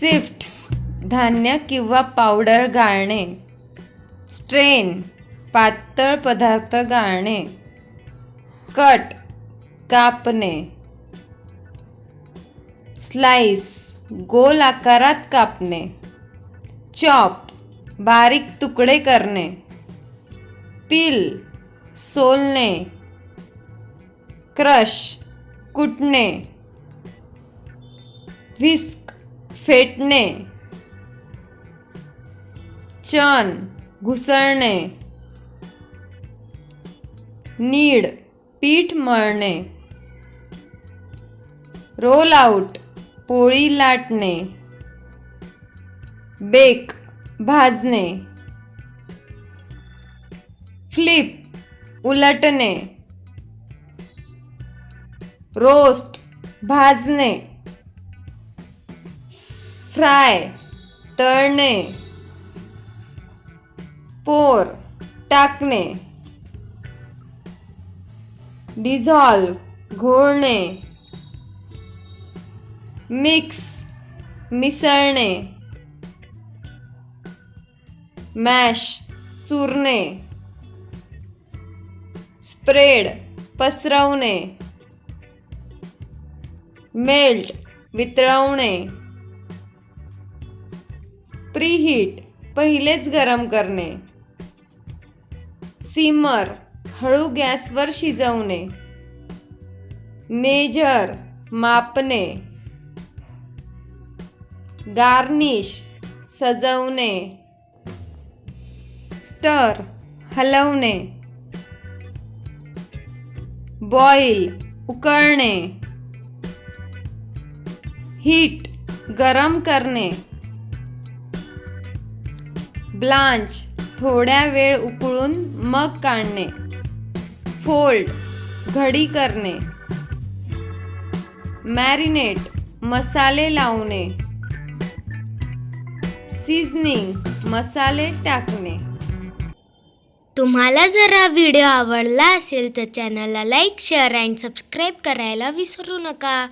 Shift धान्य किंवा powder गाळणे. Strain पातळ पदार्थ गाळणे. कट कापणे. स्लाइस गोल आकारात कापणे. चॉप बारीक तुकडे करणे. पील सोलणे. क्रश कुटणे. व्हिस्क फेटणे चन घुसळणे नीड पीठ मळणे रोल आउट पोळी लाटणे बेक भाजणे फ्लिप उलटणे रोस्ट भाजणे. फ्राय तळणे पोर टाकणे डिझॉल्व घोळणे मिक्स मिसळणे मॅश चुरणे स्प्रेड पसरवणे मेल्ट वितळवणे प्रीहीट पहिलेच गरम करणे. सिमर हळू गॅसवर शिजवणे. मेजर मापणे. गार्निश सजवणे. स्टर हलवणे. बॉईल उकळणे. हीट गरम करणे. ब्लांच थोड्या वेळ उकळून मग काढणे. फोल्ड घडी करणे. मॅरिनेट मसाले लावणे. सीझनिंग मसाले टाकणे. तुम्हाला जर हा व्हिडिओ आवडला असेल तर चॅनलला लाईक शेअर अँड सबस्क्राईब करायला विसरू नका.